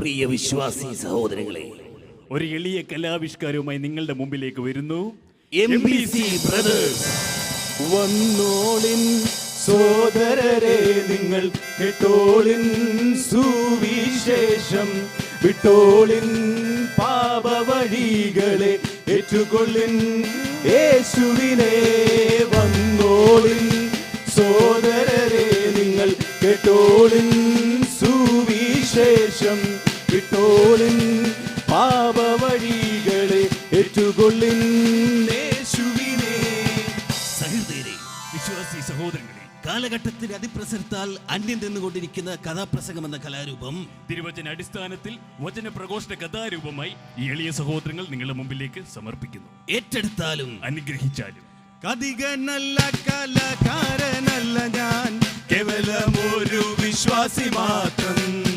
പ്രിയ വിശ്വാസി സഹോദരങ്ങളെ ഒരു എളിയ കലാവിഷ്കാരവുമായി നിങ്ങളുടെ മുമ്പിലേക്ക് വരുന്നു. എം ബി സി ബ്രദേഴ്സ് വന്നോളിൻ സോദരരെ നിങ്ങൾ കേട്ടോളിൻ സുവിശേഷം വിട്ടോളിൻ പാപവഴികളെ ഏറ്റുകൊള്ളിൻ യേശുവിനെ. വന്നോളിൻ സോദരരെ നിങ്ങൾ കേട്ടോളിൻ സുവിശേഷം വിട്ടോളിൻ പാപവഴികളെ ഏറ്റുകൊള്ളിൻ. വിശ്വാസി സഹോദരങ്ങളെ കാലഘട്ടത്തിന്റെ അതിപ്രസരത്താൽ അന്യം നിന്നുകൊണ്ടിരിക്കുന്ന കഥാപ്രസംഗം എന്ന കലാരൂപം. തിരുവചന അടിസ്ഥാനത്തിൽ വചന പ്രഘോഷണ കഥാരൂപമായി ഈ എളിയ സഹോദരങ്ങൾ നിങ്ങളുടെ മുമ്പിലേക്ക് സമർപ്പിക്കുന്നു. ഏറ്റെടുത്താലും അനുഗ്രഹിച്ചാലും. കതികനല്ല കലാകാരനല്ല ഞാൻ. കേവലം ഒരു വിശ്വാസി മാത്രം.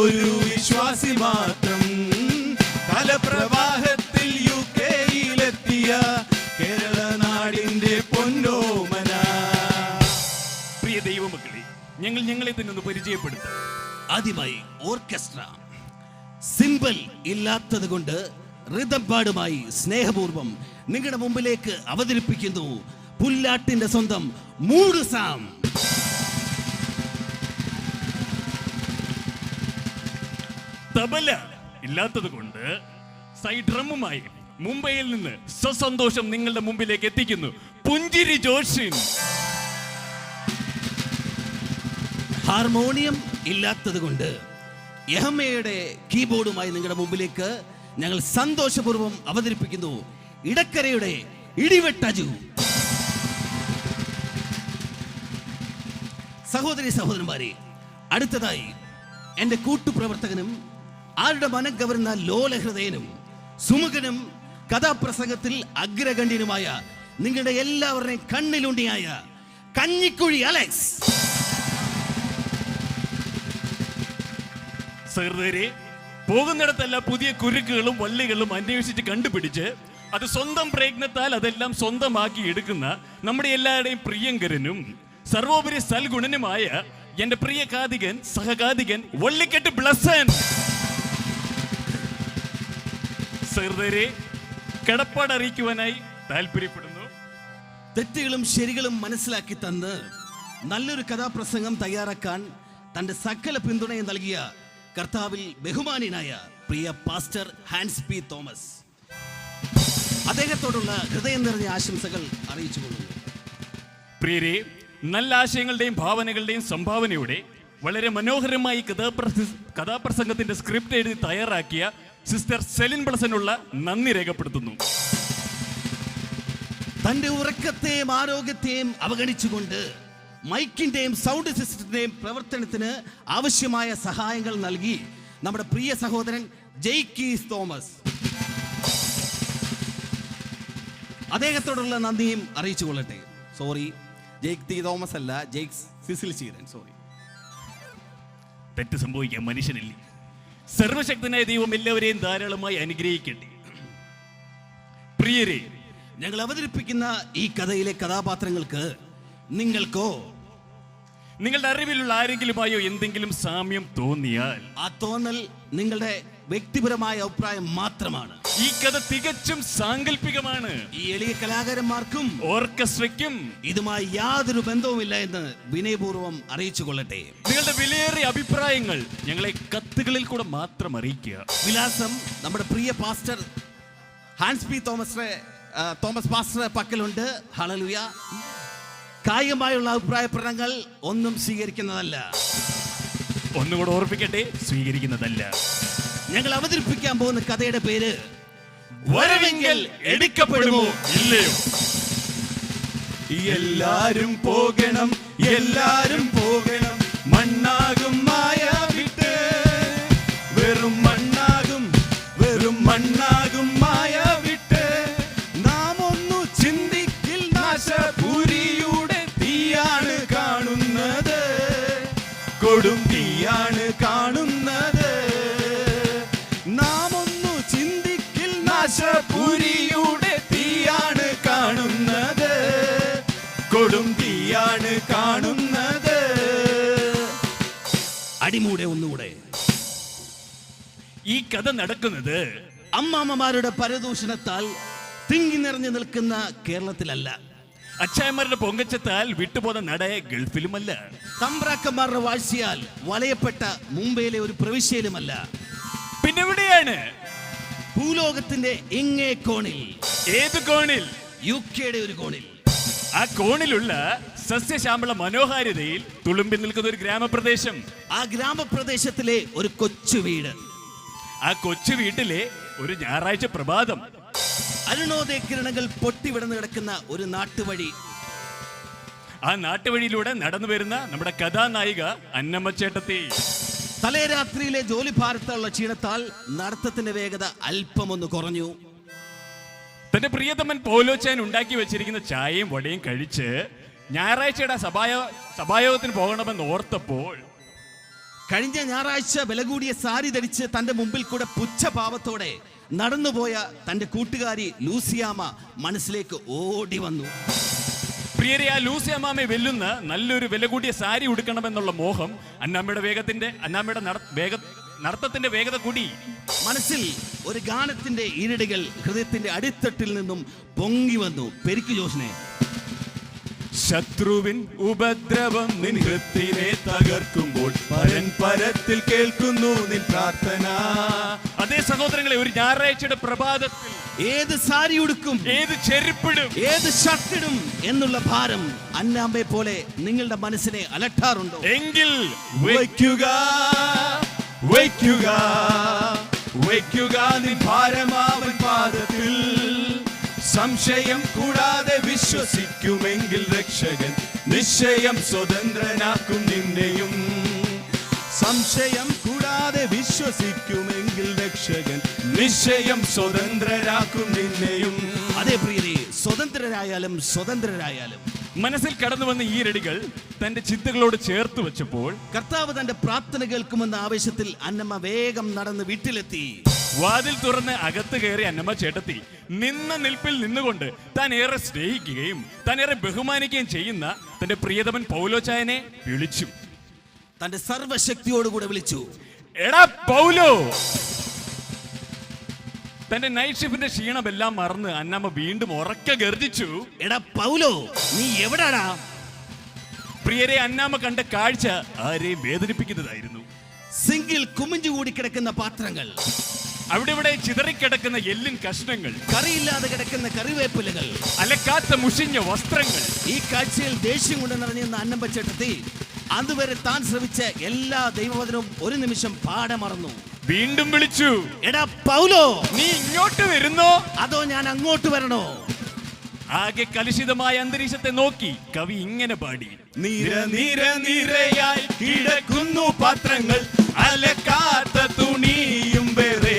ഒരു വിശ്വാസി മാത്രം. പൊന്നോമന. പ്രിയ ദൈവമക്കളെ ഞങ്ങൾ ഞങ്ങളെ തന്നെ ഒന്ന് പരിചയപ്പെടുത്താം. ആദ്യമായി ഓർക്കസ്ട്ര സിമ്പിൾ ഇല്ലാത്തത് കൊണ്ട് ഋതപ്പാടുമായി പാടുമായി സ്നേഹപൂർവം നിങ്ങളുടെ മുമ്പിലേക്ക് അവതരിപ്പിക്കുന്നു. പുല്ലാട്ടിന്റെ സ്വന്തം മൂട് സാം. തബല ഇല്ലാത്തത് കൊണ്ട് സൈഡ് ഡ്രമ്മുമായി മുംബൈയിൽ നിന്ന് സ്വസന്തോഷം നിങ്ങളുടെ മുമ്പിലേക്ക് എത്തിക്കുന്നു. പുഞ്ചിരി ജോഷിൻ ഹാർമോണിയം ഇല്ലാത്തത് കൊണ്ട് യഹമ്മയുടെ കീബോർഡുമായി നിങ്ങളുടെ മുമ്പിലേക്ക് ഞങ്ങൾ സന്തോഷപൂർവം അവതരിപ്പിക്കുന്നു. ഇടക്കരയുടെ ഇടിവെട്ടജു സഹോദരി സഹോദരന്മാരെ അടുത്തതായി എന്റെ കൂട്ടുപ്രവർത്തകനും ആരുടെ മനം കവരുന്ന ലോലഹൃദയനും സുമുഖനും കഥാപ്രസംഗത്തിൽ അഗ്രഗണ്യനുമായ നിങ്ങളുടെ എല്ലാവരുടെയും കണ്ണിലുണ്ടിയായ കഞ്ഞിക്കുഴി അലക്സ്. സഹൃദയരെ പോകുന്നിടത്തല്ല പുതിയ കുരുക്കുകളും വള്ളികളും അന്വേഷിച്ച് കണ്ടുപിടിച്ച് അത് സ്വന്തം പ്രയത്നത്താൽ അതെല്ലാം സ്വന്തമാക്കി എടുക്കുന്ന നമ്മുടെ എല്ലാവരുടെയും പ്രിയങ്കരനും സർവോപരി സൽഗുണനുമായ എന്റെ പ്രിയ കാതികൻ സഹകാതികൻ വള്ളിക്കെട്ട് ബ്ലസ്സൻ. സഹൃദയരെ കിടപ്പാടറിയിക്കുവാനായി താല്പര്യപ്പെടുന്നു. തെറ്റുകളും ശരികളും മനസ്സിലാക്കി തന്ന് നല്ലൊരു കഥാപ്രസംഗം തയ്യാറാക്കാൻ തന്റെ സകല പിന്തുണയും നൽകിയ കർത്താവിൽ ബഹുമാനിനായ പ്രിയ പാസ്റ്റർ ഹാൻസ് പി തോമസ്. അദ്ദേഹത്തോടുള്ള ഹൃദയം നിറഞ്ഞ ആശംസകൾ അറിയിച്ചു കൊള്ളുന്നു. പ്രിയരെ നല്ല ആശയങ്ങളുടെയും ഭാവനകളുടെയും സംഭാവനയോടെ വളരെ മനോഹരമായി കഥാപ്രസ കഥാപ്രസംഗത്തിന്റെ സ്ക്രിപ്റ്റ് എഴുതി തയ്യാറാക്കിയ സിസ്റ്റർ സെലിൻ ബ്ലസനുള്ള നന്ദി രേഖപ്പെടുത്തുന്നു. തന്റെ ഉറക്കത്തെയും ആരോഗ്യത്തെയും അവഗണിച്ചുകൊണ്ട് മൈക്കിന്റെയും സൗണ്ട് സിസ്റ്റത്തിന്റെയും പ്രവർത്തനത്തിന് ആവശ്യമായ സഹായങ്ങൾ നൽകി നമ്മുടെ പ്രിയ സഹോദരൻ ജെയ്ക്കീസ് തോമസ്. അദ്ദേഹത്തോടുള്ള നന്ദിയും അറിയിച്ചു കൊള്ളട്ടെ. സോറി ജെയ്ക് തി തോമസ് അല്ല ജെയ്ക്സ് സിസിൽ ചീരൻ സോറി തെറ്റ് സംഭവിക്കാൻ മനുഷ്യനില്ല? സർവശക്തനായ ദൈവം എല്ലാവരെയും ധാരാളമായി അനുഗ്രഹിക്കട്ടെ. പ്രിയരെ ഞങ്ങൾ അവതരിപ്പിക്കുന്ന ഈ കഥയിലെ കഥാപാത്രങ്ങൾക്ക് നിങ്ങൾക്കോ നിങ്ങളുടെ അറിവിലുള്ള ആരെങ്കിലുമായോ എന്തെങ്കിലും സാമ്യം തോന്നിയാൽ ആ തോന്നൽ നിങ്ങളുടെ വ്യക്തിപരമായ അഭിപ്രായം മാത്രമാണ്. ഈ കഥ തികച്ചും സാങ്കല്പികമാണ് ഈ എളിയ കലാകാരന്മാർക്കും ഓർക്കസ്ട്രയ്ക്കും ഇതുമായി യാതൊരു ബന്ധവുമില്ല എന്ന് വിനയപൂർവം അറിയിച്ചു കൊള്ളട്ടെ നിങ്ങളുടെ വിലയേറിയ അഭിപ്രായങ്ങൾ ഞങ്ങളെ കത്തുകളിൽ കൂടെ മാത്രം അറിയിക്കുക. വിലാസം നമ്മുടെ പ്രിയ pastor Hans P Thomas Thomas pastor പക്കലുണ്ട്. ഹളലുയ കായികമായുള്ള അഭിപ്രായ പ്രകടനങ്ങൾ ഒന്നും സ്വീകരിക്കുന്നതല്ല. ഒന്നുകൂടെ ഓർപ്പിക്കട്ടെ സ്വീകരിക്കുന്നതല്ല. ഞങ്ങൾ അവതരിപ്പിക്കാൻ പോകുന്ന കഥയുടെ പേര് വരവെങ്കിൽ എടുക്കപ്പെടുമോ ഇല്ലയോ? എല്ലാരും പോകണം എല്ലാരും പോകണം. മണ്ണാകും മായ വിട്ട് വെറും മണ്ണാകും കഥ നടക്കുന്നത് അമ്മാമ്മമാരുടെ പരദൂഷണത്താൽ തിങ്ങി നിറഞ്ഞു നിൽക്കുന്ന കേരളത്തിലല്ല. അച്ചായന്മാരുടെ പൊങ്കച്ചത്താൽ വിട്ടുപോന്ന നടയെ ഗൾഫിലുമല്ല. തമ്പ്രാക്കന്മാരുടെ വാഴ്ചയാൽ വലയപ്പെട്ട മുംബൈയിലെ ഒരു പ്രവിശ്യയിലുമല്ല. പിന്നെവിടെയാണ്? ഭൂലോകത്തിന്റെ എങ്ങേ കോണിൽ. ഏത് കോണിൽ? യു കെയുടെ ഒരു കോണിൽ. ആ കോണിലുള്ള സസ്യശ്യാമള മനോഹാരിതയിൽ തുളുമ്പി നിൽക്കുന്ന ഒരു ഗ്രാമപ്രദേശം. ആ ഗ്രാമപ്രദേശത്തിലെ ഒരു കൊച്ചു വീട്. ആ കൊച്ചു വീട്ടിലെ ഒരു ഞായറാഴ്ച പ്രഭാതം. അരുണോദയ കിരണങ്ങൾ പൊട്ടിവിടന്ന് കിടക്കുന്ന ഒരു നാട്ടുവഴി. ആ നാട്ടുവഴിയിലൂടെ നടന്നു വരുന്ന നമ്മുടെ കഥാനായിക അന്നമ്മ ചേട്ടത്തി തലേ രാത്രിയിലെ ജോലി ഭാരത്തുള്ള ക്ഷീണത്താൽ നടത്തത്തിന്റെ വേഗത അല്പമൊന്ന് കുറഞ്ഞു. തന്റെ പ്രിയതമൻ പോലോച്ചാൻ ഉണ്ടാക്കി വെച്ചിരിക്കുന്ന ചായയും വടയും കഴിച്ച് ഞായറാഴ്ചയുടെ സഭായോ സഭായോഗത്തിന് പോകണമെന്ന് ഓർത്തപ്പോൾ കഴിഞ്ഞ ഞായറാഴ്ച വില കൂടിയ സാരി ധരിച്ച് തന്റെ മുമ്പിൽ കൂടെ പുച്ഛഭാവത്തോടെ നടന്നുപോയ തന്റെ കൂട്ടുകാരി ലൂസിയാമ മനസ്സിലേക്ക് ഓടി വന്നു. പ്രിയരെ ആ ലൂസി വെല്ലുന്ന നല്ലൊരു വില കൂടിയ സാരി ഉടുക്കണമെന്നുള്ള മോഹം അന്നാമ്മയുടെ വേഗത്തിന്റെ അന്നാമ്മയുടെ നട- വേഗ നടത്തത്തിന്റെ വേഗത കൂടി. മനസ്സിൽ ഒരു ഗാനത്തിന്റെ ഈരടികൾ ഹൃദയത്തിന്റെ അടിത്തട്ടിൽ നിന്നും പൊങ്ങി വന്നു. പെരുക്കു ജോഷിനെ ശത്രുവിൻ ഉപദ്രവം നിൻ ഹൃത്തിനെ തകർക്കുമ്പോൾ പരൻ പരത്തിൽ കേൾക്കുന്നു നിൻ പ്രാർത്ഥന. അതേ സഹോദരങ്ങളെ ഒരു ഞായറാഴ്ചയുടെ പ്രഭാതത്തിൽ ഏത് സാരി ഉടുക്കും ഏത് ചെരുപ്പിടും ഏത് ഷർട്ടിടും എന്നുള്ള ഭാരം അന്നാമ്പെ പോലെ നിങ്ങളുടെ മനസ്സിനെ അലട്ടാറുണ്ടോ? എങ്കിൽ വയ്ക്കുക വയ്ക്കുക വയ്ക്കുക നിൻ ഭാരമാവൻ പാദത്തിൽ. സംശയം കൂടാതെ വിശ്വസിക്കുമെങ്കിൽ രക്ഷകൻ നിശ്ചയം സ്വതന്ത്രനാക്കും നിന്നെയും. സംശയം കൂടാതെ വിശ്വസിക്കുമെങ്കിൽ രക്ഷകൻ നിശ്ചയം സ്വതന്ത്രരാക്കും നിന്നെയും. അതേ പ്രീതി സ്വതന്ത്രരായാലും സ്വതന്ത്രരായാലും മനസ്സിൽ കടന്നു വന്ന ഈ രടികൾ തന്റെ ചിന്തകളോട് ചേർത്ത് വെച്ചപ്പോൾ കർത്താവ് തന്റെ പ്രാർത്ഥന കേൾക്കുമെന്ന ആവേശത്തിൽ അന്നമ്മ വേഗം നടന്ന് വീട്ടിലെത്തി. വാതിൽ തുറന്ന് അകത്ത് കയറി അന്നമ്മ ചേട്ടത്തി നിന്ന നിൽപ്പിൽ നിന്നുകൊണ്ട് താൻ ഏറെ സ്നേഹിക്കുകയും താൻ ഏറെ ബഹുമാനിക്കുകയും ചെയ്യുന്ന തന്റെ പ്രിയതമൻ പൗലോചായനെ വിളിച്ചു. തന്റെ സർവശക്തിയോടുകൂടെ വിളിച്ചു. എടാ പൗലോ! തന്റെ നൈറ്റ് ഷിഫ്റ്റിന്റെ ക്ഷീണമെല്ലാം മറന്ന് അന്നമ്മ വീണ്ടും ഉറക്കെ ഗർജിച്ചു. എടാ പൗലോ നീ എവിടാടാ? പ്രിയരെ അന്നാമ്മ കണ്ട കാഴ്ച ആരെയും വേദനിപ്പിക്കുന്നതായിരുന്നു. സിങ്കിൽ കുമിഞ്ഞു കൂടി കിടക്കുന്ന പാത്രങ്ങൾ. അവിടെ ഇവിടെ ചിതറിക്കിടക്കുന്ന എല്ലിൻ കഷ്ണങ്ങൾ. കറിയില്ലാതെ കിടക്കുന്ന കറിവേപ്പിലകൾ. അലക്കാത്ത മുഷിഞ്ഞ വസ്ത്രങ്ങൾ. ഈ കാഴ്ചയിൽ ദേഷ്യം കൊണ്ട് നിറഞ്ഞിരുന്ന അന്നമ്പച്ചേട്ടത്തി അതുവരെ താൻ ശ്രമിച്ച എല്ലാ ദൈവവചനവും ഒരു നിമിഷം പാടെ മറന്നു വീണ്ടും വിളിച്ചു. എടാ പൗലോ. നീ ഇങ്ങോട്ട് വരുന്നോ? അതോ ഞാൻ അങ്ങോട്ട് വരണോ? ആകെ കലുഷിതമായ അന്തരീക്ഷത്തെ നോക്കി കവി ഇങ്ങനെ പാടി. നിര നിര നിരയായി കിടക്കുന്നു പാത്രങ്ങൾ അലക്കാത്ത തുണിയും വേറെ.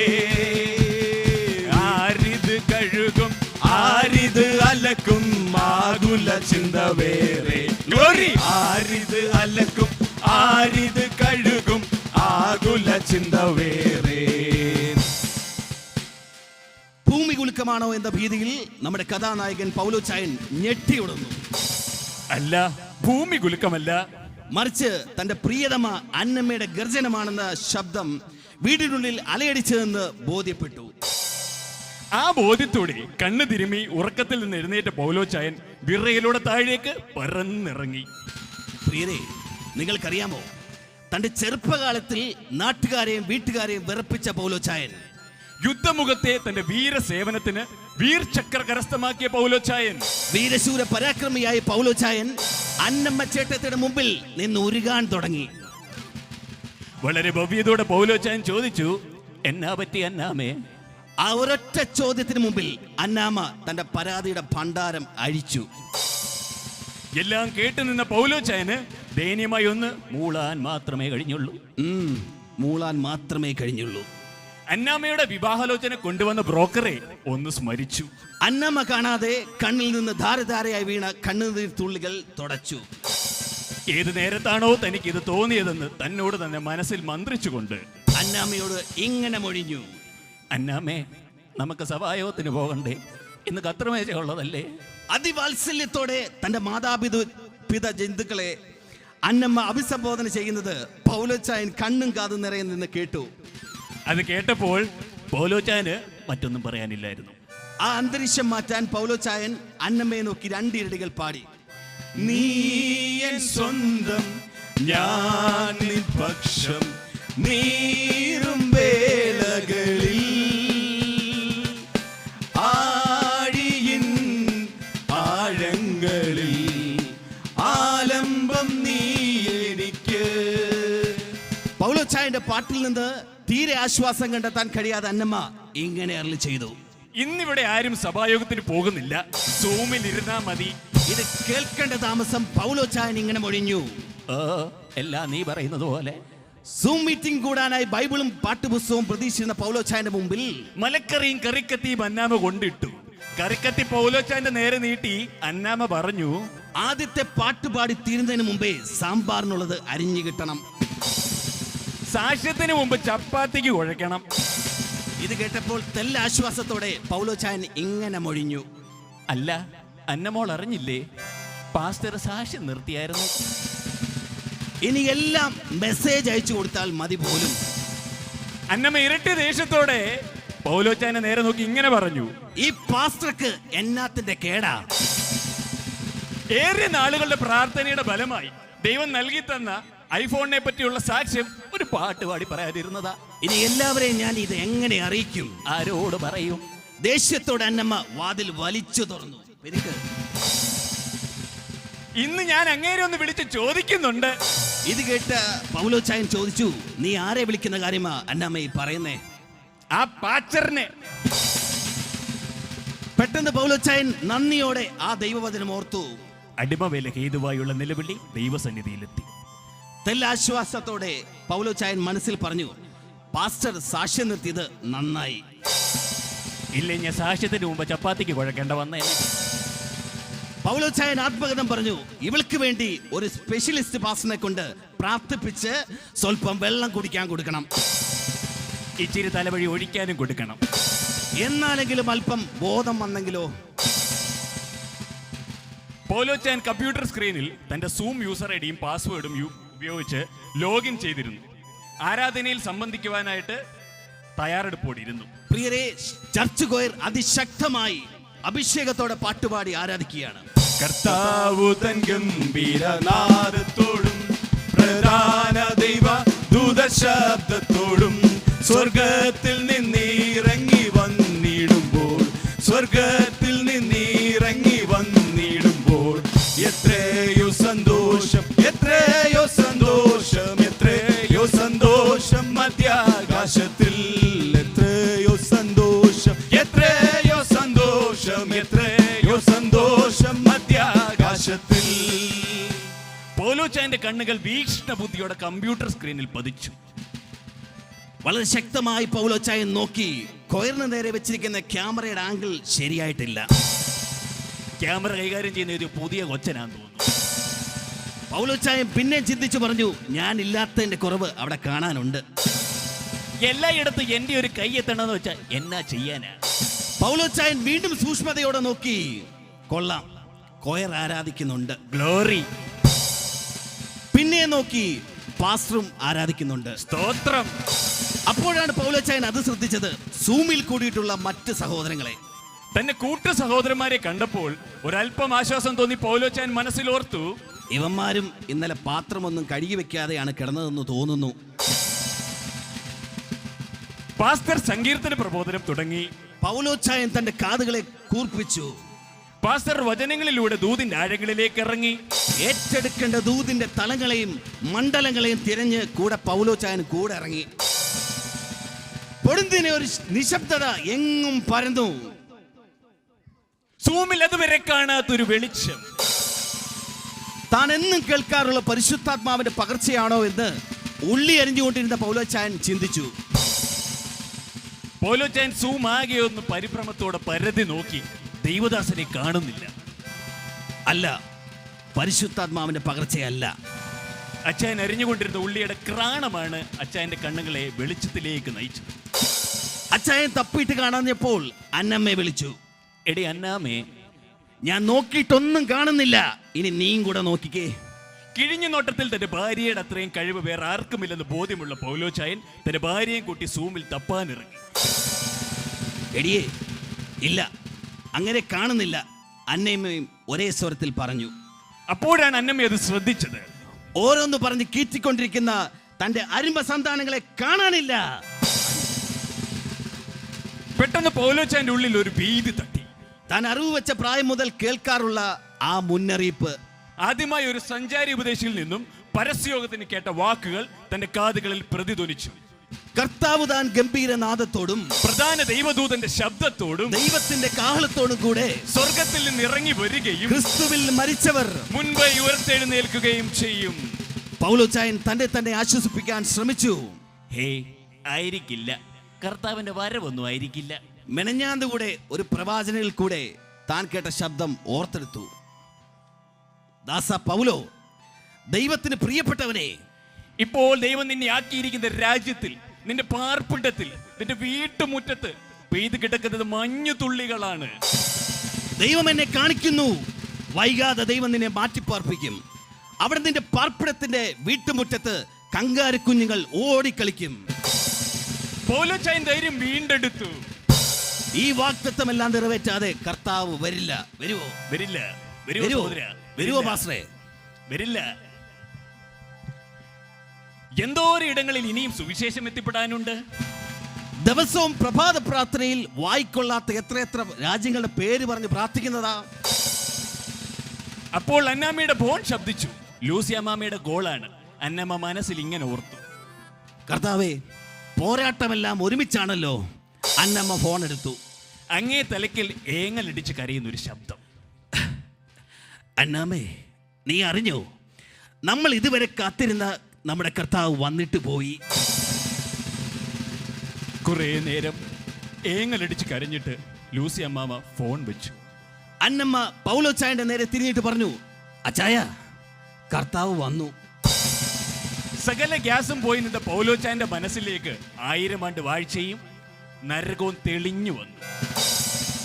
ആരിത് കഴുകും ആരിത് അലക്കും ആകുല ചിന്ത വേറെ! ആരിത് അലക്കും ആരിത് കഴുകും ചിന്ത വേറെ. ഭൂമി കുലുക്കമാണോ എന്ന ഭീതിയിൽ നമ്മുടെ കഥാനായകൻ പൗലോ ചായൻ ഞെട്ടിയുടുന്നു അല്ല ഭൂമി കുലുക്കമല്ല. മറിച്ച് തന്റെ പ്രിയതമ അന്നമ്മയുടെ ഗർജനമാണെന്ന ശബ്ദം വീടിനുള്ളിൽ അലയടിച്ചതെന്ന് ബോധ്യപ്പെട്ടു. ആ ബോധ്യത്തോടെ കണ്ണു തിരുമ്മി ഉറക്കത്തിൽ നിന്ന് എഴുന്നേറ്റ പൗലോ ചായൻ വിറയിലൂടെ താഴേക്ക് പറന്നിറങ്ങി. പ്രിയരെ നിങ്ങൾക്കറിയാമോ? തന്റെ ചെറുപ്പകാലത്തിൽ നാട്ടുകാരെയും വീട്ടുകാരെയും വിറപ്പിച്ച പൗലോ ചായൻ യുദ്ധമുഖത്തെ തന്റെ വീരസേവനത്തിന് വീർചക്ര കരസ്ഥമാക്കിയ പൗലോച്ചായൻ. വീരശൂര പരാക്രമിയായ പൗലോ ചായൻ അന്നമ്മ ചേട്ടത്തിയുടെ മുമ്പിൽ നിന്ന് ഉരുകാൻ തുടങ്ങി. വളരെ ഭവ്യതയോടെ പൗലോച്ചായൻ ചോദിച്ചു എന്നാ പറ്റി അന്നാമേ? ആ ഒരൊറ്റ ചോദ്യത്തിന് മുമ്പിൽ അന്നാമ തന്റെ പരാതിയുടെ ഭണ്ഡാരം അഴിച്ചു. എല്ലാം കേട്ടു നിന്ന പൗലോച്ചായന് ദയനീയമായി ഒന്ന് മൂളാൻ മാത്രമേ കഴിഞ്ഞുള്ളൂ. മൂളാൻ മാത്രമേ കഴിഞ്ഞുള്ളൂ. അന്നാമ്മയുടെ വിവാഹാലോചന കൊണ്ടുവന്ന ബ്രോക്കറെ ഒന്ന് സ്മരിച്ചു. അന്നമ്മ കാണാതെ കണ്ണിൽ നിന്ന് ധാരധാരയായി വീണ കണ്ണുനീർ തുള്ളികൾ തുടച്ചു. ഏത് നേരത്താണോ തനിക്ക് ഇത് തോന്നിയതെന്ന് തന്നോട് തന്നെ മനസ്സിൽ മന്ത്രിച്ചുകൊണ്ട്. അന്നാമ്മയോട് ഇങ്ങനെ മൊഴിഞ്ഞു. അന്നാമ്മേ നമുക്ക് സവായോഗത്തിന് പോകണ്ടേ? ഇന്ന് കത്രമേശ ഉള്ളതല്ലേ അതിവാത്സല്യത്തോടെ തന്റെ മാതാപിത പിത ജന്തുക്കളെ അന്നമ്മ അഭിസംബോധന ചെയ്യുന്നത് പൗലോച്ചായൻ കണ്ണും കാതും നിറയെ നിന്ന് കേട്ടു. അത് കേട്ടപ്പോൾ പൗലോച്ചായന് മറ്റൊന്നും പറയാനില്ലായിരുന്നു. ആ അന്തരീക്ഷം മാറ്റാൻ പൗലോച്ചായൻ അന്നമ്മയെ നോക്കി രണ്ടിരടികൾ പാടി. നീ എൻ സ്വന്തം ഞാൻ പക്ഷം വേളകളിൽ പാട്ടിൽ നിന്ന് തീരെ ആശ്വാസം കണ്ടെത്താൻ കഴിയാതെ അന്നമ്മ ഇങ്ങനെ അരളി ചെയ്തു. ഇന്നിവിടെ ആരും സഭായോഗത്തിന് പോകുന്നില്ല. സൂമിൽ ഇരുന്നാ മതി. ഇത് കേൾക്കേണ്ട താമസം പൗലോ ചായൻ ഇങ്ങനെ മൊഴിഞ്ഞു. എല്ലാം നീ പറയുന്നത് പോലെ. സൂം മീറ്റിംഗ് കൂടാനായി ബൈബിളും പാട്ടുപുസ്തകവും പ്രതീക്ഷിക്കുന്ന പൗലോച്ചായന്റെ മുമ്പിൽ. മലക്കറിയും കറിക്കത്തിയും അന്നാമ കൊണ്ടിട്ടു. കറിക്കത്തി പൗലോച്ചാന്റെ നേരെ നീട്ടി അന്നാമ പറഞ്ഞു ആദ്യത്തെ പാട്ടുപാടി തീരുന്നതിന് മുമ്പേ സാമ്പാറിനുള്ളത് അരിഞ്ഞു കിട്ടണം. സാക്ഷ്യത്തിന് മുമ്പ് ചപ്പാത്തിക്ക് കുഴക്കണം. ഇത് കേട്ടപ്പോൾ തെല്ല ആശ്വാസത്തോടെ പൗലോച്ചായൻ ഇങ്ങനെ മൊഴിഞ്ഞു. അല്ല അന്നമോൾ അറിഞ്ഞില്ലേ? പാസ്റ്റർ സാക്ഷ്യം നിർത്തിയായിരുന്നു. ഇനി എല്ലാം മെസ്സേജ് അയച്ചു കൊടുത്താൽ മതി പോലും. അന്നമ്മ ഇരട്ടി ദേഷ്യത്തോടെ പൗലോച്ചാനെ നേരെ നോക്കി ഇങ്ങനെ പറഞ്ഞു. ഈ പാസ്റ്റർക്ക് എന്നാത്തിന്റെ കേടാ? ഏറെ നാളുകളുടെ പ്രാർത്ഥനയുടെ ഫലമായി ദൈവം നൽകി തന്ന ഐഫോണിനെ പറ്റിയുള്ള സാക്ഷ്യം ഒരു പാട്ട് പാടി പറയാതിരുന്നതാ. ഇനി എല്ലാവരെയും ഞാൻ ഇത് എങ്ങനെ അറിയിക്കും? ആരോട് പറയും? ദേഷ്യത്തോടെ അന്നമ്മ വാതിൽ വലിച്ചു തുറന്നു. പെരുക്ക്. ഇന്ന് ഞാൻ അങ്ങേരെ ഒന്ന് വിളിച്ച് ചോദിക്കുന്നുണ്ട്. ഇത് കേട്ട് പൗലോച്ചായൻ ചോദിച്ചു നീ ആരെ വിളിക്കുന്ന കാര്യമാ അന്നമ്മ ഈ പറയുന്നേ? ആ പാച്ചറിനെ. പെട്ടെന്ന് പൗലോച്ചായൻ നന്ദിയോടെ ആ ദൈവവചനം ഓർത്തു. അടിമവേല ഹേതുവായുള്ള നിലവിളി ദൈവസന്നിധിയിലെത്തി. തെല്ലാശ്വാസത്തോടെ പൗലോച്ചായൻ മനസ്സിൽ പറഞ്ഞു പാസ്റ്റർ സാക്ഷ്യം നിർത്തിയത് നന്നായി. ഇല്ലേ ഞാൻ സാക്ഷ്യത്തിന് മുമ്പ് ചപ്പാത്തിക്ക് കുഴക്കേണ്ട വന്നേ. പൗലോച്ചായൻ ആത്മകഥം പറഞ്ഞു ഇവൾക്ക് വേണ്ടി ഒരു സ്പെഷ്യലിസ്റ്റ് പാസ്റ്ററിനെ കൊണ്ട് പ്രാർത്ഥിപ്പിച്ച് സ്വല്പം വെള്ളം കുടിക്കാൻ കൊടുക്കണം. ഇച്ചിരി തലവഴി ഒഴിക്കാനും കൊടുക്കണം. എന്നാലെങ്കിലും അല്പം ബോധം വന്നെങ്കിലോ? പോലോച്ചാൻ കമ്പ്യൂട്ടർ സ്ക്രീനിൽ തന്റെ സൂം യൂസർ ഐഡിയും പാസ്വേഡും യു- ഉപയോഗിച്ച് ലോഗിൻ ചെയ്തിരുന്നു. ആരാധനയിൽ സംബന്ധിക്കുവാനായിട്ട് തയ്യാറെടുപ്പോടിയിരുന്നു പ്രിയരെ ചർച്ച് കോയർ അതിശക്തമായി അഭിഷേകത്തോടെ പാട്ടുപാടി ആരാധിക്കുകയാണ്. കർത്താവു തൻ ഗംഭീരനാദത്തോടും പ്രധാന ദൈവ ദൂതശബ്ദത്തോടും സ്വർഗത്തിൽ നിന്നിറങ്ങി പോലോച്ചാന്റെ കണ്ണുകൾ വീക്ഷണ ബുദ്ധിയോടെ കമ്പ്യൂട്ടർ സ്ക്രീനിൽ പതിച്ചു. വളരെ ശക്തമായി പൗലോച്ചായൻ നോക്കി. കൊയറിന് നേരെ വെച്ചിരിക്കുന്ന ക്യാമറയുടെ ആംഗിൾ ശരിയായിട്ടില്ല. ക്യാമറ കൈകാര്യം ചെയ്യുന്ന ഒരു പുതിയ കൊച്ചനാന്ന് തോന്നുന്നു. പൗലോച്ചായൻ പിന്നെ ചിന്തിച്ചു പറഞ്ഞു ഞാൻ ഇല്ലാത്തതിന്റെ കുറവ് അവിടെ കാണാനുണ്ട്. എല്ലായിടത്തും എന്റെ ഒരു കൈ എത്തണമെന്ന് വെച്ചാൽ എന്നാ ചെയ്യാനാ? പൗലോച്ചായൻ വീണ്ടും സൂക്ഷ്മതയോടെ നോക്കി. കൊള്ളാം. കോയർ ആരാധിക്കുന്നുണ്ട്. ഗ്ലോറി. പിന്നെ നോക്കി പാസ്റ്ററും ആരാധിക്കുന്നുണ്ട്. സ്തോത്രം. അപ്പോഴാണ് പൗലച്ചായൻ അത് ശ്രദ്ധിച്ചത്. സൂമിൽ കൂടിയിട്ടുള്ള മറ്റ് സഹോദരങ്ങളെ. തന്റെ കൂട്ടു സഹോദരന്മാരെ കണ്ടപ്പോൾ ഒരല്പം ആശ്വാസം തോന്നി പൗലോച്ചാൻ മനസ്സിലോർത്തു ഇവന്മാരും ഇന്നലെ പാത്രമൊന്നും കഴുകി വെക്കാതെയാണ് കിടന്നതെന്ന് തോന്നുന്നു. പാസ്റ്റർ സങ്കീർത്തന പ്രബോധനം തുടങ്ങി. പൗലോച്ചായൻ തന്റെ കാതുകളെ കൂർപ്പിച്ചു. പാസ്റ്റർ വചനങ്ങളിലൂടെ ദൂതിന്റെ ആഴങ്ങളിലേക്ക് ഇറങ്ങി. ഏറ്റെടുക്കേണ്ട ദൂതിന്റെ തലങ്ങളെയും മണ്ഡലങ്ങളെയും തിരഞ്ഞ് കൂടെ പൗലോച്ചായൻ കൂടെ ഇറങ്ങി. പൊടുന്തിനെ ഒരു നിശബ്ദത എങ്ങും പരന്നു. സൂമിൽ അതുവരെ കാണാത്തൊരു വെളിച്ചം. താൻ എന്നും കേൾക്കാറുള്ള പരിശുദ്ധാത്മാവിന്റെ പകർച്ചയാണോ എന്ന് ഉള്ളി എറിഞ്ഞുകൊണ്ടിരുന്ന പൗലോച്ചായൻ ചിന്തിച്ചു. പോലോച്ചാൻ സൂം ആകെ ഒന്ന് പരിഭ്രമത്തോടെ പരതി നോക്കി. ദൈവദാസനെ കാണുന്നില്ല. അല്ല പരിശുദ്ധാത്മാവിന്റെ പകർച്ചയല്ല. അച്ചായൻ അരിഞ്ഞുകൊണ്ടിരുന്ന ഉള്ളിയുടെ ക്രാണമാണ് അച്ചായന്റെ കണ്ണുകളെ വെളിച്ചത്തിലേക്ക് നയിച്ചത്. അച്ചായൻ തപ്പിയിട്ട് കാണാഞ്ഞപ്പോൾ അന്നമ്മയെ വിളിച്ചു എടി അന്നാമേ ഞാൻ നോക്കിയിട്ടൊന്നും കാണുന്നില്ല. ഇനി നീയും കൂടെ നോക്കിക്കേ. കിഴിഞ്ഞ നോട്ടത്തിൽ തന്റെ ഭാര്യയുടെ അത്രയും കഴിവ് വേറെ ആർക്കുമില്ലെന്ന് ബോധ്യമുള്ള പൗലോചായൻ തന്റെ ഭാര്യയും കൂട്ടി സൂമിൽ തപ്പാനിറങ്ങി. എടിയേ ഇല്ല അങ്ങനെ കാണുന്നില്ല. അന്നയമ്മയും ഒരേ സ്വരത്തിൽ പറഞ്ഞു അപ്പോഴാണ് അന്നമ്മ അത് ശ്രദ്ധിച്ചത്. ഓരോന്ന് പറഞ്ഞ് കീറ്റിക്കൊണ്ടിരിക്കുന്ന തന്റെ അരുമ സന്താനങ്ങളെ കാണാനില്ല. പെട്ടെന്ന് പൗലോച്ചാന്റെ ഉള്ളിൽ ഒരു ഭീതി തട്ടി. താൻ അറിവ് വെച്ച പ്രായം മുതൽ കേൾക്കാറുള്ള ആ മുന്നറിയിപ്പ്. ആദ്യമായി ഒരു സഞ്ചാരി ഉപദേശിയിൽ നിന്നും പരസ്യയോഗത്തിന് കേട്ട വാക്കുകൾ തന്റെ കാതുകളിൽ പ്രതിധ്വനിച്ചു. കർത്താവ് താൻ ഗംഭീരനാഥത്തോടും പ്രധാന ദൈവദൂതന്റെ ശബ്ദത്തോടും ദൈവത്തിന്റെ കാഹളത്തോടും കൂടെ സ്വർഗത്തിൽ നിന്ന് ഇറങ്ങി വരികയും ക്രിസ്തുവിൽ മരിച്ചവർ മുൻപ് ഉയർത്തെഴുന്നേൽക്കുകയും ചെയ്യും. പൗലോചായൻ തന്നെ തന്നെ ആശ്വസിപ്പിക്കാൻ ശ്രമിച്ചു. ഹേ ആയിരിക്കില്ല. കർത്താവിന്റെ വരവൊന്നും ആയിരിക്കില്ല. മെനഞ്ഞാന്ത് കൂടെ ഒരു പ്രവാചനയിൽ കൂടെ താൻ കേട്ട ശബ്ദം ഓർത്തെടുത്തു. ദാസ പൗലോ ദൈവത്തിന് പ്രിയപ്പെട്ടവനെ ഇപ്പോൾ ദൈവം നിന്നെ ആക്കിയിരിക്കുന്ന രാജ്യത്തിൽ നിന്റെ പാർപ്പിടത്തിൽ നിന്റെ വീട്ടുമുറ്റത്ത് പെയ്ത് കിടക്കുന്നത് മഞ്ഞു തുള്ളികളാണ്. ദൈവം എന്നെ കാണിക്കുന്നു. വൈകാതെ ദൈവം നിന്നെ മാറ്റിപ്പാർപ്പിക്കും. അവിടെ നിന്റെ പാർപ്പിടത്തിന്റെ വീട്ടുമുറ്റത്ത് കങ്കാരി കുഞ്ഞുങ്ങൾ ഓടിക്കളിക്കും. പോലോച്ചായൻ ധൈര്യം വീണ്ടെടുത്തു. ഈ വാക്തത്വം എല്ലാം നിറവേറ്റാതെ കർത്താവ് വരില്ല. വരുവോ? വരില്ല. വരുവോ? വരുവോ? പാസ്റ്ററെ? വരില്ല. എന്തോരം ഇടങ്ങളിൽ ഇനിയും സുവിശേഷം എത്തിപ്പെടാനുണ്ട്? ദിവസവും പ്രഭാത പ്രാർത്ഥനയിൽ വായിക്കൊള്ളാത്ത എത്രയെത്ര രാജ്യങ്ങളുടെ പേര് പറഞ്ഞ് പ്രാർത്ഥിക്കുന്നതാ? അപ്പോൾ അന്നാമ്മയുടെ ഫോൺ ശബ്ദിച്ചു. ലൂസി അമ്മാമ്മയുടെ ഗോളാണ്. അന്നമ്മ മനസ്സിൽ ഇങ്ങനെ ഓർത്തു. കർത്താവേ പോരാട്ടമെല്ലാം ഒരുമിച്ചാണല്ലോ. അന്നമ്മ ഫോൺ എടുത്തു. അങ്ങേ തലയ്ക്കൽ ഏങ്ങലടിച്ച് കരയുന്ന ഒരു ശബ്ദം. അന്നാമേ നീ അറിഞ്ഞോ? നമ്മൾ ഇതുവരെ കാത്തിരുന്ന നമ്മുടെ കർത്താവ് വന്നിട്ട് പോയി. കുറേ നേരം ഏങ്ങലടിച്ച് കരഞ്ഞിട്ട് ലൂസി അമ്മാമ്മ ഫോൺ വെച്ചു. അന്നമ്മ പൗലോച്ചായന്റെ നേരെ തിരിഞ്ഞിട്ട് പറഞ്ഞു അച്ചായ കർത്താവ് വന്നു. സകല ഗ്യാസും പോയി നിന്ന പൗലോച്ചായന്റെ മനസ്സിലേക്ക് ആയിരം ആണ്ട് വാഴ്ചയും നരകവും തെളിഞ്ഞു വന്നു.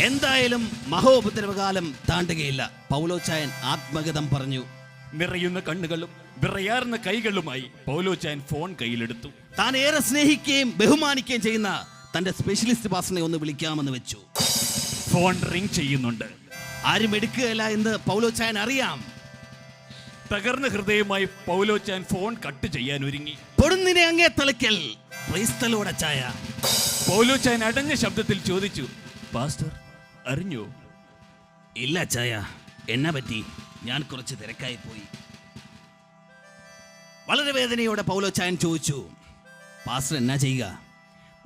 എന്തായാലും മഹോപദ്രവകാലം താണ്ടുകയില്ല. പൗലോച്ചായൻ ആത്മഗതം പറഞ്ഞു. നിറയുന്ന കണ്ണുകളും വിറയാർന്ന കൈകളുമായി പൗലോച്ചാൻ ഫോൺ കയ്യിലെടുത്തു. താൻ ഏറെ സ്നേഹിക്കുകയും ബഹുമാനിക്കുകയും ചെയ്യുന്ന തന്റെ സ്പെഷ്യലിസ്റ്റ് പാസിനെ ഒന്ന് വിളിക്കാമെന്ന് വെച്ചു. ഫോൺ റിംഗ് ചെയ്യുന്നുണ്ട്. ആരും എടുക്കുകയില്ല എന്ന് പൗലോച്ചായൻ അറിയാം. തകർന്ന ഹൃദയമായി പൗലോച്ചാൻ ഫോൺ കട്ട് ചെയ്യാൻ ഒരുങ്ങി. പൊടുന്നിനെ അങ്ങേ തളിക്കൽ ചായ പൗലോച്ചാൻ അടഞ്ഞ ശബ്ദത്തിൽ ചോദിച്ചു പാസ്റ്റർ അറിഞ്ഞോ? ഇല്ല ചായ എന്നെ പറ്റി? ഞാൻ കുറച്ച് തിരക്കായി പോയി വളരെ വേദനയോടെ പൗലോച്ചായൻ ചോദിച്ചു പാസ്റ്റർ എന്നാ ചെയ്യുക?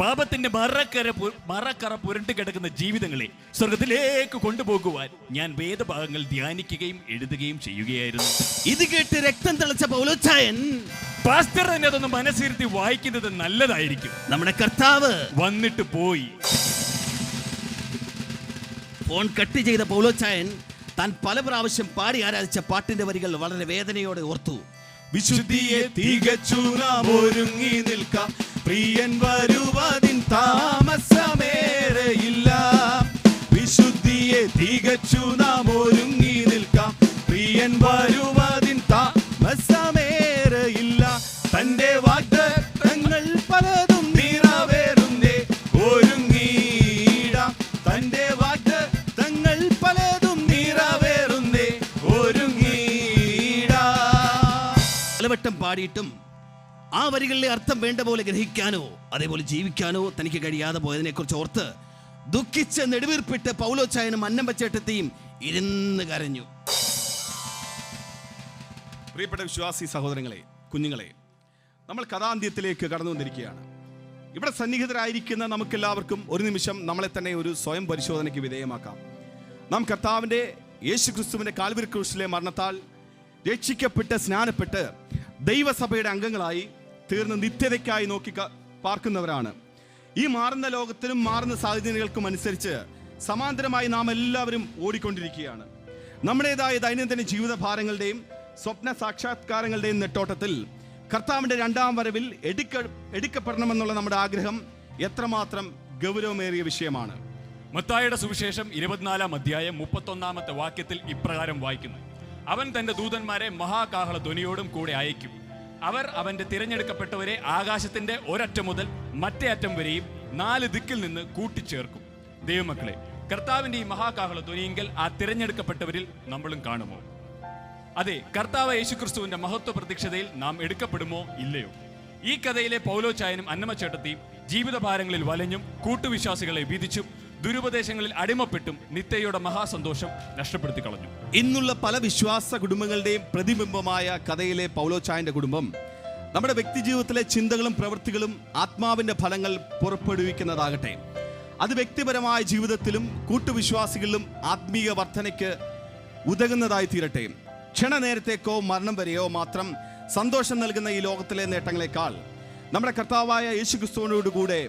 പാപത്തിന്റെ മറക്കര മറക്കറ പുരണ്ടു കിടക്കുന്ന ജീവിതങ്ങളെ സ്വർഗത്തിലേക്ക് കൊണ്ടുപോകുവാൻ ഞാൻ വേദഭാഗങ്ങൾ ധ്യാനിക്കുകയും എഴുതുകയും ചെയ്യുകയായിരുന്നു. ഇത് കേട്ട് രക്തം തിളച്ച പൗലോച്ചായൻ പാസ്റ്റർ തന്നെ അതൊന്ന് മനസ്സിരുത്തി വായിക്കുന്നത് നല്ലതായിരിക്കും. നമ്മുടെ കർത്താവ് വന്നിട്ട് പോയി. ഫോൺ കട്ട് ചെയ്ത പൗലോച്ചായൻ താൻ പല പ്രാവശ്യം പാടി ആരാധിച്ച പാട്ടിന്റെ വരികൾ വളരെ വേദനയോടെ ഓർത്തു. വിശുദ്ധിയെ തികച്ചു നാം ഒരുങ്ങി നിൽക്കാം. പ്രിയൻ വരുവതിൻ താമസമേറെയില്ല. പലവട്ടം പാടിയിട്ടും ആ വരികളിലെ അർത്ഥം വേണ്ട പോലെ ഗ്രഹിക്കാനോ അതേപോലെ ജീവിക്കാനോ തനിക്ക് കഴിയാതെ പോയതിനെ കുറിച്ച് ഓർത്ത് ദുഃഖിച്ച് നെടുവീർപ്പിട്ട് പൗലോച്ചായനും അന്നമ്പച്ചേട്ടത്തെയും ഇരുന്ന് കരഞ്ഞു. പ്രിയപ്പെട്ട വിശ്വാസി സഹോദരങ്ങളെ കുഞ്ഞുങ്ങളെ നമ്മൾ കഥാന്ത്യത്തിലേക്ക് കടന്നു വന്നിരിക്കുകയാണ് ഇവിടെ സന്നിഹിതരായിരിക്കുന്ന നമുക്കെല്ലാവർക്കും ഒരു നിമിഷം നമ്മളെ തന്നെ ഒരു സ്വയം പരിശോധനയ്ക്ക് വിധേയമാക്കാം. നാം കർത്താവിന്റെ യേശു ക്രിസ്തുവിന്റെ കാൽവരി ക്രൂശിലെ മരണത്താൽ രക്ഷിക്കപ്പെട്ട് സ്നാനപ്പെട്ട് ദൈവസഭയുടെ അംഗങ്ങളായി തീർന്ന് നിത്യതയ്ക്കായി നോക്കി പാർക്കുന്നവരാണ്. ഈ മാറുന്ന ലോകത്തിനും മാറുന്ന സാഹചര്യങ്ങൾക്കും അനുസരിച്ച് സമാന്തരമായി നാം എല്ലാവരും ഓടിക്കൊണ്ടിരിക്കുകയാണ്. നമ്മുടേതായ ദൈനംദിന ജീവിത ഭാരങ്ങളുടെയും സ്വപ്ന സാക്ഷാത്കാരങ്ങളുടെയും നെട്ടോട്ടത്തിൽ കർത്താവിന്റെ രണ്ടാം വരവിൽ എടുക്ക എടുക്കപ്പെടണമെന്നുള്ള നമ്മുടെ ആഗ്രഹം എത്രമാത്രം ഗൗരവമേറിയ വിഷയമാണ്. മത്തായുടെ സുവിശേഷം ഇരുപത്തിനാലാം അധ്യായം മുപ്പത്തൊന്നാമത്തെ വാക്യത്തിൽ ഇപ്രകാരം വായിക്കുന്നു. അവൻ തന്റെ ദൂതന്മാരെ മഹാകാഹള ധ്വനിയോടും കൂടെ അയക്കും. അവർ അവന്റെ തിരഞ്ഞെടുക്കപ്പെട്ടവരെ ആകാശത്തിന്റെ ഒരറ്റം മുതൽ മറ്റേ അറ്റം വരെയും നാല് ദിക്കിൽ നിന്ന് കൂട്ടിച്ചേർക്കും. ദൈവമക്കളെ കർത്താവിന്റെ ഈ മഹാകാഹള ധ്വനിയെങ്കിൽ ആ തിരഞ്ഞെടുക്കപ്പെട്ടവരിൽ നമ്മളും കാണുമോ? അതെ കർത്താവ് യേശുക്രിസ്തുവിന്റെ മഹത്വ പ്രതീക്ഷതയിൽ നാം എടുക്കപ്പെടുമോ ഇല്ലയോ? ഈ കഥയിലെ പൗലോചായനും അന്നമച്ചേട്ടത്തിയും ജീവിതഭാരങ്ങളിൽ വലഞ്ഞും കൂട്ടുവിശ്വാസികളെ വിധിച്ചും ദുരുപദേശങ്ങളിൽ അടിമപ്പെട്ടും നിത്യയുടെ മഹാസന്തോഷം നഷ്ടപ്പെടുത്തി കളഞ്ഞു ഇന്നുള്ള പല വിശ്വാസ കുടുംബങ്ങളുടെയും പ്രതിബിംബമായ കഥയിലെ പൗലോച്ചായന്റെ കുടുംബം നമ്മുടെ വ്യക്തിജീവിതത്തിലെ ചിന്തകളും പ്രവൃത്തികളും ആത്മാവിന്റെ ഫലങ്ങൾ പുറപ്പെടുവിക്കുന്നതാകട്ടെ. അത് വ്യക്തിപരമായ ജീവിതത്തിലും കൂട്ടുവിശ്വാസികളിലും ആത്മീയ വർധനയ്ക്ക് ഉതകുന്നതായി തീരട്ടെ. ക്ഷണനേരത്തേക്കോ മരണം വരെയോ മാത്രം സന്തോഷം നൽകുന്ന ഈ ലോകത്തിലെ നേട്ടങ്ങളെക്കാൾ നമ്മുടെ കർത്താവായ യേശുക്രിസ്തുവിനോടുകൂടെ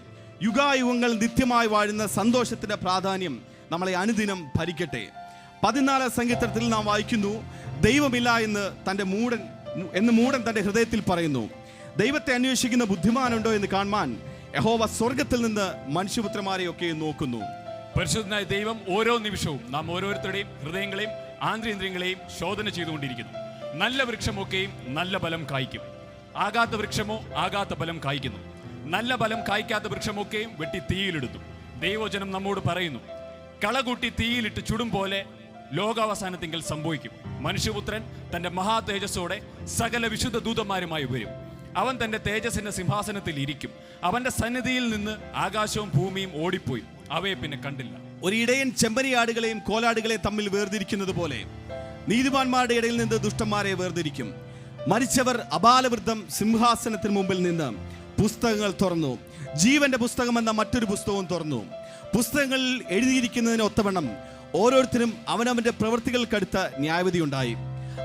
യുഗായുഗങ്ങൾ നിത്യമായി വാഴുന്ന സന്തോഷത്തിന്റെ പ്രാധാന്യം നമ്മളെ അനുദിനം ഭരിക്കട്ടെ. പതിനാലാം സങ്കീർത്തനത്തിൽ നാം വായിക്കുന്നു ദൈവമില്ല എന്ന് തന്റെ മൂടൻ എന്ന് മൂടൻ തന്റെ ഹൃദയത്തിൽ പറയുന്നു. ദൈവത്തെ അന്വേഷിക്കുന്ന ബുദ്ധിമാനുണ്ടോ എന്ന് കാണുവാൻ യഹോവ സ്വർഗത്തിൽ നിന്ന് മനുഷ്യപുത്രന്മാരെയൊക്കെ നോക്കുന്നു. പരിശുദ്ധനായ ദൈവം ഓരോ നിമിഷവും നാം ഓരോരുത്തരുടെയും ഹൃദയങ്ങളെയും ആന്തരിന്ദ്രിയങ്ങളെയും ശോധന ചെയ്തുകൊണ്ടിരിക്കുന്നു. നല്ല വൃക്ഷമൊക്കെയും നല്ല ഫലം കായ്ക്കും. ആകാത്ത വൃക്ഷമോ ആകാത്ത ഫലം കായ്ക്കുന്നു. നല്ല ഫലം കായ്ക്കാത്ത വൃക്ഷമൊക്കെയും വെട്ടി തീയിലിടുന്നു. ദൈവജനം നമ്മോട് പറയുന്നു കളകൂട്ടി തീയിലിട്ട് ചുടും പോലെ ലോകാവസാനത്തെങ്കിൽ സംഭവിക്കും. മനുഷ്യപുത്രൻ തന്റെ മഹാ തേജസ്സോടെ സകല വിശുദ്ധ ദൂതന്മാരുമായി വരും. അവൻ തന്റെ തേജസ്സിന്റെ സിംഹാസനത്തിൽ ഇരിക്കും. അവന്റെ സന്നിധിയിൽ നിന്ന് ആകാശവും ഭൂമിയും ഓടിപ്പോയി. അവയെ പിന്നെ കണ്ടില്ല. ഒരു ഇടയൻ ചെമ്പരിയാടുകളെയും കോലാടുകളെയും തമ്മിൽ വേർതിരിക്കുന്നത് പോലെ നീതിമാന്മാരുടെ ഇടയിൽ നിന്ന് ദുഷ്ടന്മാരെ വേർതിരിക്കും. മരിച്ചവർ അപാലവൃദ്ധം സിംഹാസനത്തിന് മുമ്പിൽ നിന്ന് പുസ്തകങ്ങൾ തുറന്നു. ജീവന്റെ പുസ്തകം എന്ന മറ്റൊരു പുസ്തകവും തുറന്നു. പുസ്തകങ്ങളിൽ എഴുതിയിരിക്കുന്നതിന് ഒത്തവണ്ണം ഓരോരുത്തരും അവനവന്റെ പ്രവൃത്തികൾക്കടുത്ത ന്യായവിധി ഉണ്ടായി.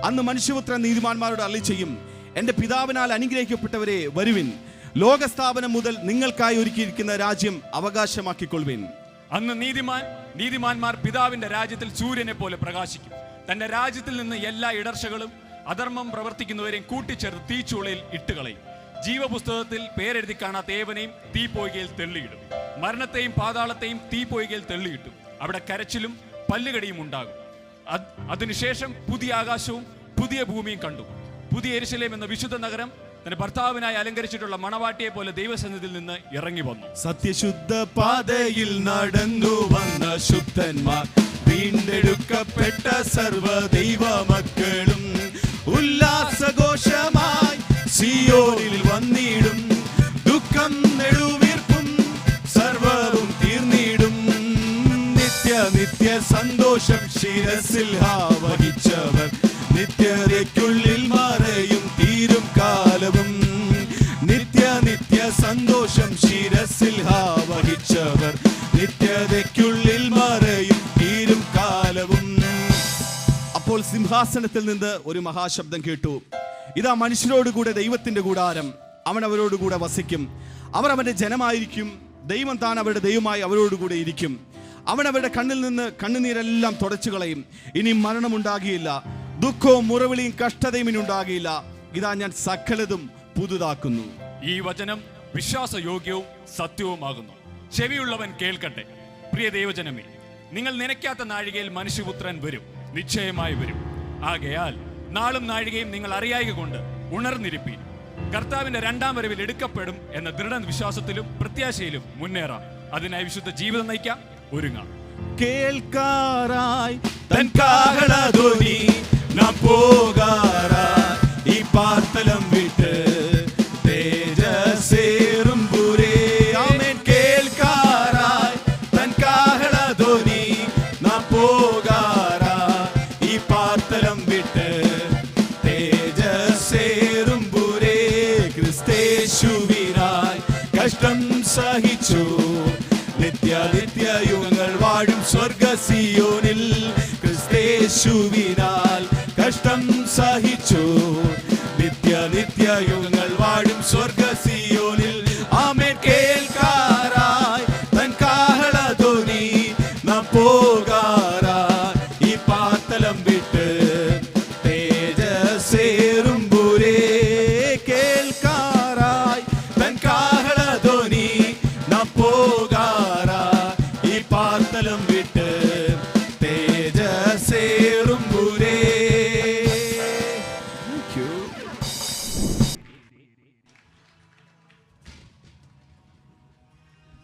അന്ന് മനുഷ്യപുത്ര നീതിമാന്മാരോട് അള്ളി ചെയ്യും എന്റെ പിതാവിനാൽ അനുഗ്രഹിക്കപ്പെട്ടവരെ വരുവിൻ. ലോകസ്ഥാപനം മുതൽ നിങ്ങൾക്കായി ഒരുക്കിയിരിക്കുന്ന രാജ്യം അവകാശമാക്കിക്കൊള്ളുവിൻ. അന്ന് നീതിമാൻ നീതിമാന്മാർ പിതാവിന്റെ രാജ്യത്തിൽ സൂര്യനെ പോലെ പ്രകാശിക്കും. തന്റെ രാജ്യത്തിൽ നിന്ന് എല്ലാ ഇടർച്ചകളും അധർമ്മം പ്രവർത്തിക്കുന്നവരെയും കൂട്ടിച്ചേർത്ത് തീച്ചുളയിൽ ഇട്ടുകളയും. ജീവപുസ്തകത്തിൽ പേരെഴുതി കാണാത്ത ഏവനെയും തീപ്പോയികയിൽ തെള്ളിയിടും. മരണത്തെയും പാതാളത്തെയും തീപ്പോയികയിൽ തെള്ളിയിട്ടും. അവിടെ കരച്ചിലും പല്ലുകടിയും ഉണ്ടാകും. അതിനുശേഷം പുതിയ ആകാശവും പുതിയ ഭൂമിയും കണ്ടു. പുതിയ എരിശലേം എന്ന വിശുദ്ധ നഗരം തന്റെ ഭർത്താവിനായി അലങ്കരിച്ചിട്ടുള്ള മണവാട്ടിയെ പോലെ ദൈവസന്നിധിയിൽ നിന്ന് ഇറങ്ങി വന്നു. സത്യശുദ്ധ പാതയിൽ നടന്നു വന്ന ശുദ്ധന്മാർ വീണ്ടെടുക്കപ്പെട്ട സർവ ദൈവ മക്കളും ഉല്ലാസഘോഷമായി സിയോനിൽ ശിരസിൽ വഹിച്ചവർ നിത്യതയ്ക്കുള്ളിൽ മറയും തീരും കാലവും. നിത്യ നിത്യ സന്തോഷം ശിരസിൽ വഹിച്ചവർ നിത്യതയ്ക്കുള്ളിൽ മറയും തീരും കാലവും. അപ്പോൾ സിംഹാസനത്തിൽ നിന്ന് ഒരു മഹാശബ്ദം കേട്ടു. ഇതാ മനുഷ്യരോടുകൂടെ ദൈവത്തിന്റെ കൂടാരം. അവൻ അവരോടുകൂടെ വസിക്കും. അവർ അവന്റെ ജനമായിരിക്കും. ദൈവം താൻ അവരുടെ ദൈവമായി അവരോടുകൂടെ ഇരിക്കും. അവൻ അവരുടെ കണ്ണിൽ നിന്ന് കണ്ണുനീരെല്ലാം തുടച്ചു കളയും. ഇനി മരണമുണ്ടാകിയില്ല ദുഃഖവും മുറവിളിയും കഷ്ടതയും ഇനി ഉണ്ടാകിയില്ല. ഇതാ ഞാൻ സകലതും പുതുതാക്കുന്നു. ഈ വചനം വിശ്വാസയോഗ്യവും സത്യവുമാകുന്നു. ചെവിയുള്ളവൻ കേൾക്കട്ടെ. പ്രിയ ദൈവജനമേ നിങ്ങൾ നനയ്ക്കാത്ത നാഴികയിൽ മനുഷ്യപുത്രൻ വരും. നിശ്ചയമായി വരും. ആകയാൽ നാളും നാഴികയും നിങ്ങൾ അറിയായി കൊണ്ട് ഉണർന്നിരിപ്പീൻ. കർത്താവിന്റെ രണ്ടാം വരവിൽ എടുക്കപ്പെടും എന്ന ദൃഢ വിശ്വാസത്തിലും പ്രത്യാശയിലും മുന്നേറാം. അതിനായി വിശുദ്ധ ജീവിതം നയിക്കാം. ഒരുങ്ങാം. കേൾക്കാറായി തൻ കാഹളധ്വനി നാം പോകാറായി. ഈ പാർത്തലം വിട്ട് തേജസേറും പുരേ. ആമേൻ. കേൾക്കാറായി തൻ കാഹളധ്വനി നാം പോകാറായി. ഈ പാർത്തലം വിട്ട് തേജസേറും പുരേ. ക്രിസ്തേശുവിനായി കഷ്ടം സഹിച്ചു. നിത്യ യുഗങ്ങൾ വാഴും സ്വർഗസിയോനിൽ ക്രിസ്തേശുവിനാൽ